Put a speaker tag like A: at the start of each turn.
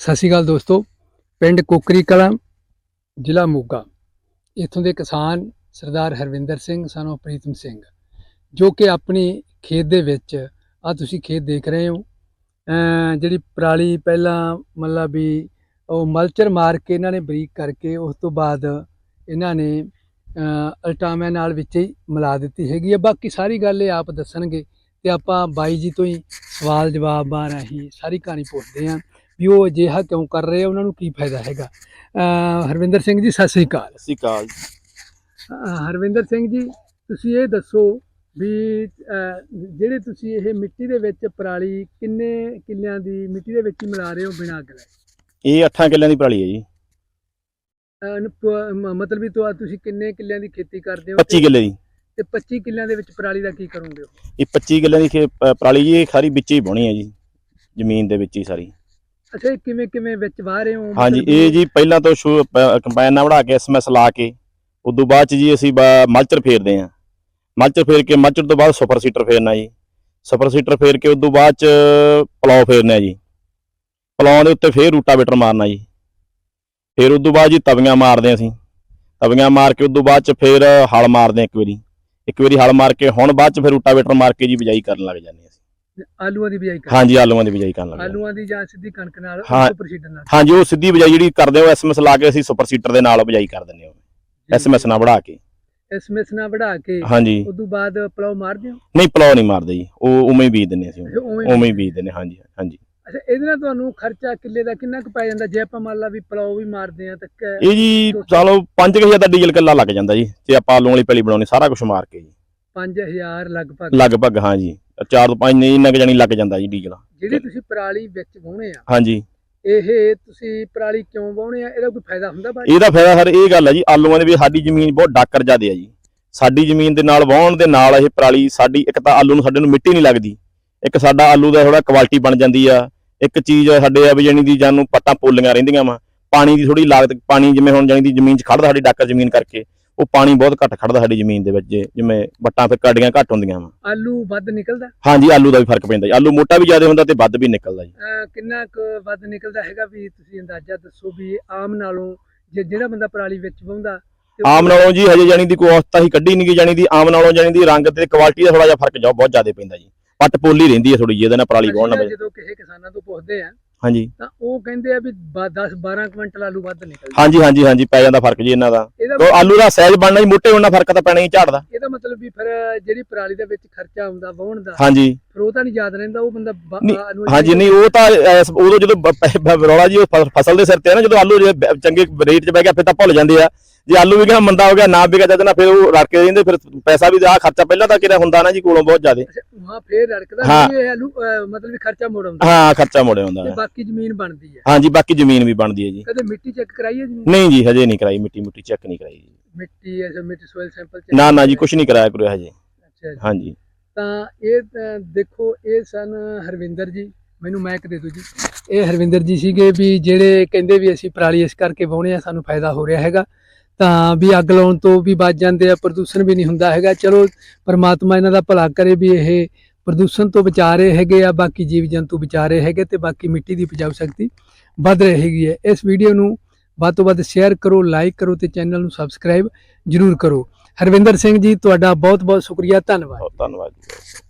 A: ਸਤਿ ਸ਼੍ਰੀ ਅਕਾਲ ਦੋਸਤੋ, ਪਿੰਡ ਕੋਕਰੀ ਕਲਾਂ, ਜ਼ਿਲ੍ਹਾ ਮੋਗਾ। ਇੱਥੋਂ ਦੇ ਕਿਸਾਨ ਸਰਦਾਰ ਹਰਵਿੰਦਰ ਸਿੰਘ, ਸਾਨੂੰ ਪ੍ਰੀਤਮ ਸਿੰਘ, ਜੋ ਕਿ ਆਪਣੀ ਖੇਤ ਦੇ ਵਿੱਚ ਆ ਤੁਸੀਂ ਖੇਤ ਦੇਖ ਰਹੇ ਹੋ ਜਿਹੜੀ ਪਰਾਲੀ ਪਹਿਲਾਂ ਮਤਲਬ ਵੀ, ਉਹ ਮਲਚਰ ਮਾਰ ਕੇ ਇਹਨਾਂ ਨੇ ਬਰੀਕ ਕਰਕੇ, ਉਸ ਤੋਂ ਬਾਅਦ ਇਹਨਾਂ ਨੇ ਅਮ ਅਲਟਾਮਿਆਂ ਨਾਲ ਵਿੱਚ ਹੀ ਮਿਲਾ ਦਿੱਤੀ ਹੈਗੀ ਹੈ ਬਾਕੀ ਸਾਰੀ ਗੱਲ ਇਹ ਆਪ ਦੱਸਣਗੇ ਤੇ ਆਪਾਂ ਬਾਈ ਜੀ ਤੋਂ ਹੀ ਸਵਾਲ ਜਵਾਬਾਂ ਰਾਹੀਂ ਸਾਰੀ ਕਹਾਣੀ ਪੁੱਛਦੇ ਹਾਂ। ਵੀ ਉਹ ਅਜਿਹਾ ਕਿਉਂ ਕਰ ਰਹੇ ਆ ਉਹਨਾਂ ਨੂੰ ਕੀ ਫਾਇਦਾ ਹੈਗਾ? ਅਹ ਹਰਵਿੰਦਰ ਸਿੰਘ ਜੀ ਸਤਿ ਸ੍ਰੀ ਅਕਾਲ।
B: ਸਤਿ ਸ਼੍ਰੀ ਅਕਾਲ
A: ਅਹ ਹਰਵਿੰਦਰ ਸਿੰਘ ਜੀ ਤੁਸੀਂ ਇਹ ਦੱਸੋ ਵੀ ਅਹ ਜਿਹੜੇ ਤੁਸੀਂ ਇਹ ਮਿੱਟੀ ਦੇ ਵਿੱਚ ਪਰਾਲੀ ਕਿੰਨੇ ਕਿੱਲਿਆਂ ਦੀ ਮਿੱਟੀ ਦੇ ਵਿੱਚ ਹੀ ਮਿਲਾ ਰਹੇ ਹੋ ਬਿਨਾਂ ਅੱਗ ਲਾਏ?
B: ਇਹ 8 ਕਿੱਲਿਆਂ ਦੀ ਪਰਾਲੀ ਹੈ ਜੀ।
A: ਅਹ ਨ- ਪ- ਮ- ਮਤਲਬ ਵੀ ਤੁਹਾ- ਤੁਸੀਂ ਕਿੰਨੇ ਕਿੱਲਿਆਂ ਦੀ ਖੇਤੀ ਕਰਦੇ ਹੋ
B: 25 ਕਿੱਲੇ ਦੀ।
A: ਤੇ 25 ਕਿੱਲਿਆਂ ਦੇ ਵਿੱਚ ਪਰਾਲੀ ਦਾ ਕੀ ਕਰੋਗੇ?
B: ਇਹ 25 ਕਿੱਲਿਆਂ ਦੀ ਖੇ- ਪਰਾਲੀ ਜੀ ਇਹ ਸਾਰੀ ਵਿੱਚ ਹੀ ਬਣੀ ਹੈ ਜੀ ਜ਼ਮੀਨ ਦੇ ਵਿੱਚ ਹੀ ਸਾਰੀ।
A: ਅੱਛਾ ਇਹ ਕਿਵੇਂ ਕਿਵੇਂ ਵਿੱਚ ਵਾਹ ਰਹੇ ਹੋ?
B: ਹਾਂਜੀ ਇਹ ਜੀ ਪਹਿਲਾਂ ਤੋਂ ਸ਼ੁਰੂ ਕੰਬਾਈਨ ਨਾਲ ਵੜਾ ਕੇ ਐਸਐਮਐਸ ਲਾ ਕੇ ਉਦੋਂ ਬਾਅਦ ਚ ਜੀ ਅਸੀਂ ਮਲਚਰ ਫੇਰਦੇ ਹਾਂ। ਮਲਚਰ ਫੇਰ ਕੇ ਮਲਚਰ ਤੋਂ ਬਾਅਦ ਸੁਪਰ ਸੀਟਰ ਫੇਰਨਾ ਜੀ। ਸੁਪਰ ਸੀਟਰ ਫੇਰ ਕੇ ਉਦੋਂ ਬਾਅਦ ਚ ਪਲਾਉ ਫੇਰਨਾ ਜੀ। ਪਲਾਉ ਦੇ ਉੱਤੇ ਫੇਰ ਰੂਟਾਵੇਟਰ ਮਾਰਨਾ ਜੀ। ਫੇਰ ਉਦੋਂ ਬਾਅਦ ਜੀ ਤਵੀਆਂ ਮਾਰਦੇ ਹਾਂ ਅਸੀਂ। ਤਵੀਆਂ ਮਾਰ ਕੇ ਉਦੋਂ ਬਾਅਦ ਚ ਫੇਰ ਹਲ ਮਾਰਦੇ ਇੱਕ ਵਾਰੀ। ਇੱਕ ਵਾਰੀ ਹਲ ਮਾਰ ਕੇ ਹੁਣ ਬਾਅਦ ਚ ਫੇਰ ਰੂਟਾਵੇਟਰ ਮਾਰ ਕੇ ਜੀ ਬਿਜਾਈ ਕਰਨ ਲੱਗ ਜਾਂਦੇ ਅਸੀਂ।
A: ਆਲੂਆਂ ਦੀ ਬਿਜਾਈ ਕਰ
B: ਹਾਂਜੀ ਆਲੂਆਂ ਦੀ ਬਿਜਾਈ ਕਰਨ ਲੱਗ ਹਾਂ।
A: ਆਲੂਆਂ ਦੀ ਜਾਂ ਸਿੱਧੀ ਕਣਕ ਨਾਲ
B: ਹਾਂ।
A: ਸੁਪਰ ਸੀਡਰ ਨਾਲ।
B: ਹਾਂਜੀ ਉਹ ਸਿੱਧੀ ਬਿਜਾਈ ਜਿਹੜੀ ਕਰਦੇ ਹੋ ਐਸਐਮਐਸ ਲਾ ਕੇ ਅਸੀਂ ਸੁਪਰ ਸੀਟਰ ਦੇ ਨਾਲ ਬਿਜਾਈ ਕਰ ਦਿੰਦੇ ਹਾਂ। ਐਸਐਮਐਸ ਨਾਲ ਵੜਾ ਕੇ।
A: ਐਸਐਮਐਸ ਨਾਲ ਵੜਾ ਕੇ
B: ਹਾਂਜੀ।
A: ਉਦੋਂ ਬਾਅਦ ਪਲਾਉ ਮਾਰਦੇ ਹੋ?
B: ਨਹੀਂ ਪਲਾਉ ਨਹੀਂ ਮਾਰਦੇ ਜੀ। ਉਹ ਉਵੇਂ ਹੀ ਬੀਜ ਦਿੰਦੇ ਅਸੀਂ।
A: ਉਵੇਂ
B: ਹੀ ਬੀਜ ਦਿੰਦੇ ਹਾਂਜੀ ਹਾਂਜੀ।
A: ਅੱਛਾ ਇਹਦੇ ਨਾਲ ਤੁਹਾਨੂੰ ਖਰਚਾ ਕਿੱਲੇ ਦਾ ਕਿੰਨਾ ਕੁ ਪੈ ਜਾਂਦਾ? ਜੇ ਆਪਾਂ ਮੰਨ ਲਾ ਵੀ ਪਲਾਉ ਵੀ ਮਾਰਦੇ ਆ ਤਾਂ
B: ਇਹ ਜੀ ਚਲੋ 5000 ਦਾ ਡੀਜ਼ਲ ਕਿੱਲਾ ਲੱਗ ਜਾਂਦਾ ਜੀ। ਤੇ ਆਪਾਂ ਆਲੂ ਵਾਲੀ ਪੈਲੀ ਬਣਾਉਣੀ ਸਾਰਾ ਕੁਝ ਮਾਰ ਕੇ ਜੀ।
A: 5000 ਲਗਭਗ।
B: ਲਗਭਗ ਹਾਂਜੀ 4 ਤੋਂ 5 ਨਹੀਂ ਇੰਨਾ ਕੁ ਜਾਣੀ ਲੱਗ ਜਾਂਦਾ ਜੀ ਡੀਜ਼ਲ
A: ਜਿਹੜੀ ਤੁਸੀਂ ਪਰਾਲੀ ਵਿੱਚ ਵਾਹੁਣੇ ਆ
B: ਹਾਂਜੀ।
A: ਇਹ ਤੁਸੀਂ ਪਰਾਲੀ ਕਿਉਂ ਵਾਹੁਣੇ ਆ? ਇਹਦਾ ਕੋਈ ਫਾਇਦਾ ਹੁੰਦਾ 'ਚ?
B: ਇਹਦਾ ਫਾਇਦਾ ਸਰ ਇਹ ਗੱਲ ਹੈ ਜੀ ਆਲੂਆਂ ਦੇ ਵੀ ਸਾਡੀ ਜ਼ਮੀਨ ਬਹੁਤ ਡਾਕਰ ਜਾਦੇ ਆ ਜੀ। ਸਾਡੀ ਜ਼ਮੀਨ ਦੇ ਨਾਲ ਵਾਹੁਣ ਦੇ ਨਾਲ ਇਹ ਪਰਾਲੀ ਸਾਡੀ ਇੱਕ ਤਾਂ ਆਲੂ ਨੂੰ ਸਾਡੇ ਨੂੰ ਮਿੱਟੀ ਨਹੀਂ ਲੱਗਦੀ ਇੱਕ ਸਾਡਾ ਆਲੂ ਦਾ ਥੋੜਾ ਕੁਆਲਿਟੀ ਬਣ ਜਾਂਦੀ ਆ ਇੱਕ ਚੀਜ਼ ਸਾਡੇ ਆ ਵੀ ਜਾਣੀ ਦੀ ਜਾਨੂੰ ਪੱਟਾਂ ਪੋਲੀਆਂ ਰਹਿੰਦੀਆਂ ਵਾ ਪਾਣੀ ਦੀ ਥੋੜੀ ਲਾਗਤ ਪਾਣੀ ਜਿਵੇਂ ਹੁਣ ਜਾਣੀ ਦੀ ਜ਼ਮੀਨ 'ਚ ਖੜਦਾ ਸਾਡੀ ਡਾਕਰ ਜ਼ਮੀਨ ਕਰਕੇ ਉਹ ਪਾਣੀ ਬਹੁਤ ਘੱਟ ਖੜਦਾ ਸਾਡੀ ਜ਼ਮੀਨ ਦੇ ਵਿੱਚ ਜਿਵੇਂ ਵੱਟਾਂ ਫਿਰ ਕਾਡੀਆਂ ਘੱਟ ਹੁੰਦੀਆਂ ਵਾ।
A: ਆਲੂ ਵੱਧ ਨਿਕਲਦਾ?
B: ਹਾਂਜੀ ਆਲੂ ਦਾ ਵੀ ਫ਼ਰਕ ਪੈਂਦਾ ਜੀ। ਆਲੂ ਮੋਟਾ ਵੀ ਜ਼ਿਆਦਾ ਹੁੰਦਾ ਤੇ ਵੱਧ ਵੀ ਨਿਕਲਦਾ ਜੀ।
A: ਅਹ ਕਿੰਨਾ ਕੁ ਵੱਧ ਨਿਕਲਦਾ ਹੈਗਾ ਵੀ ਤੁਸੀਂ ਅੰਦਾਜ਼ਾ ਦੱਸੋ ਵੀ ਆਮ ਨਾਲੋਂ ਜੇ ਜਿਹੜਾ ਬੰਦਾ ਪਰਾਲੀ ਵਿੱਚ ਤੇ ਉਹ-
B: ਆਮ ਨਾਲੋਂ ਜੀ ਹਜੇ ਜਾਣੀ ਦੀ ਕੋਈ ਔਸਤਾ ਹੀ ਕੱਢੀ ਨਹੀਂ ਗਈ ਜਾਣੀ ਦੀ ਆਮ ਨਾਲੋਂ ਜਾਣੀ ਦੀ ਰੰਗ ਤੇ ਕੁਆਲਿਟੀ ਦਾ ਥੋੜਾ ਜਿਹਾ ਫ਼ਰਕ ਜਾ ਬਹੁਤ ਜ਼ਿਆਦਾ ਪੈਂਦਾ ਜੀ। ਪੱਟ ਪੋਲੀ ਰਹਿੰਦੀ ਹੈ ਥੋੜੀ ਜਿਹੀ ਇਹਦੇ ਨਾਲ ਪਰਾਲੀ ਵਾਹੁਣ
A: ਅਸੀਂ
B: ਨਾਲ।
A: ਨਾ ਜਦੋਂ ਕਿਸੇ ਕਿਸਾਨਾਂ ਤੋਂ ਪੁੱਛਦੇ ਆ
B: ਹਾਂਜੀ।
A: ਤਾਂ ਉਹ ਕਹਿੰਦੇ ਆ ਵੀ 10 12 ਕੁਇੰਟਲ ਆਲੂ ਵੱਧ ਨਿਕਲਦਾ।
B: ਹਾਂਜੀ ਹਾਂਜੀ ਹਾਂਜੀ ਪੈ ਜਾਂਦਾ ਫ਼ਰਕ ਜੀ ਇਹਨਾਂ ਦਾ।
A: ਇਹਦਾ
B: ਉਹ ਆਲੂ ਦਾ ਸਾਈਜ਼ ਬਣਨਾ ਜੀ ਮੋਟੇ ਹੋਣ ਫ਼ਰਕ ਤਾਂ ਪੈਣਾ ਹੀ ਝਾੜਦਾ
A: ਇਹਦਾ ਮਤਲਬ ਵੀ ਫਿਰ ਜਿਹੜੀ ਪਰਾਲੀ ਦੇ ਵਿੱਚ ਖਰਚਾ ਆਉਂਦਾ ਵਾਹੁਣ ਦਾ
B: ਹਾਂਜੀ।
A: ਫਿਰ ਉਹ ਤਾਂ ਨਹੀਂ ਯਾਦ ਰਹਿੰਦਾ ਉਹ ਬੰਦਾ ਬ-
B: ਨਹੀਂ,
A: ਆਲੂ
B: ਹਾਂਜੀ ਨਹੀਂ ਉਹ ਤਾਂ ਉਦੋਂ ਜਦੋਂ ਬ- ਪ- ਰੌਲਾ ਜੀ ਉਹ ਫ- ਫਸਲ ਦੇ ਸਿਰ ਤੇ ਆ ਨਾ ਜਦੋਂ ਆਲੂ ਜੇ ਬ- ਚੰਗੇ ਰੇਟ 'ਚ ਬਹਿ ਗਿਆ ਫਿਰ ਤਾਂ ਭੁੱਲ ਜਾਂਦੇ ਆ। ਜੇ ਆਲੂ ਵੀ ਕਿਹਾ ਮੰਦਾ ਹੋ ਗਿਆ ਨਾ ਵਿਕਿਆ ਜਦ ਨਾ ਫਿਰ ਉਹ ਰੜ ਕੇ ਰਹਿੰਦੇ ਫਿਰ ਪੈਸਾ ਵੀ ਆ ਖਰਚਾ ਪਹਿਲਾਂ ਤਾਂ ਕਿਹੜਾ ਹੁੰਦਾ ਨਾ ਜੀ ਕੋਲੋਂ ਬਹੁਤ ਜ਼ਿਆਦਾ।
A: ਹਾਂ ਫੇਰ ਰੜਕਦਾ
B: ਹਾਂ।
A: ਵੀ ਇਹ ਆਲੂ ਮਤਲਬ ਵੀ ਖਰਚਾ ਮੋੜ ਆਉਂਦਾ।
B: ਹਾਂ ਖਰਚਾ ਮੋੜਿਆ ਹੁੰਦਾ
A: ਤੇ
B: ਹੈ।
A: ਬਾਕੀ ਜ਼ਮੀਨ ਬਣਦੀ ਹੈ।
B: ਹਾਂਜੀ ਬਾਕੀ ਜ਼ਮੀਨ ਵੀ ਬਣਦੀ ਹੈ ਜੀ।
A: ਕਦੇ ਮਿੱਟੀ ਚੈੱਕ ਕਰਾਈ ਹੈ ਜ਼ਮੀਨ?
B: ਨਹੀਂ ਜੀ ਹਜੇ ਨਹੀਂ ਕਰਾਈ ਮਿੱਟੀ ਮੁੱਟੀ ਚੈੱਕ ਨਹੀਂ ਕਰਾਈ ਜੀ।
A: ਮਿੱਟੀ ਐਸਾ ਮਿੱਟੀ ਸੋਇਲ ਸੈਂਪਲ ਚੈੱਕ
B: ਨਾ ਨਾ ਜੀ ਕੁਝ ਨਹੀਂ ਕਰਾਇਆ ਕਰੋ ਹਜੇ।
A: ਅੱਛਾ ਜੀ। ਤਾਂ ਇਹ ਦੇਖੋ ਇਹ ਸਨ ਹਰਵਿੰਦਰ ਜੀ ਮੈਨੂੰ ਮੈਕ ਦੇ ਦਿਓ ਜੀ। ਇਹ ਹਰਵਿੰਦਰ ਜੀ ਸੀਗੇ ਵੀ ਜਿਹੜੇ ਕਹਿੰਦੇ ਵੀ ਅਸੀਂ ਪਰਾਲੀ ਇਸ ਕਰਕੇ ਵਾਹੁਣੇ ਆ ਸਾਨੂੰ ਫਾਇਦਾ ਹੋ ਰਿਹਾ ਹੈਗਾ। ਤਾਂ ਵੀ ਅੱਗ ਲਾਉਣ ਤੋਂ ਵੀ ਬਚ ਜਾਂਦੇ ਆ, ਪ੍ਰਦੂਸ਼ਣ ਵੀ ਨਹੀਂ ਹੁੰਦਾ ਹੈਗਾ। ਚਲੋ, ਪਰਮਾਤਮਾ ਇਹਨਾਂ ਦਾ ਭਲਾ ਕਰੇ ਵੀ ਇਹ ਪ੍ਰਦੂਸ਼ਣ ਤੋਂ ਬਚਾ ਰਹੇ ਹੈਗੇ ਆ, ਬਾਕੀ ਜੀਵ ਜੰਤੂ ਬਚਾ ਰਹੇ ਹੈਗੇ ਤੇ ਬਾਕੀ ਮਿੱਟੀ ਦੀ ਉਪਜਾਊ ਸ਼ਕਤੀ ਵੱਧ ਰਹੀ ਹੈਗੀ ਹੈ। ਇਸ ਵੀਡੀਓ ਨੂੰ ਵੱਧ ਤੋਂ ਵੱਧ ਸ਼ੇਅਰ ਕਰੋ, ਲਾਈਕ ਕਰੋ ਤੇ ਚੈਨਲ ਨੂੰ ਸਬਸਕ੍ਰਾਈਬ ਜਰੂਰ ਕਰੋ। ਹਰਵਿੰਦਰ ਸਿੰਘ ਜੀ, ਤੁਹਾਡਾ ਬਹੁਤ ਬਹੁਤ ਸ਼ੁਕਰੀਆ, ਧੰਨਵਾਦ।
B: ਧੰਨਵਾਦ ਜੀ।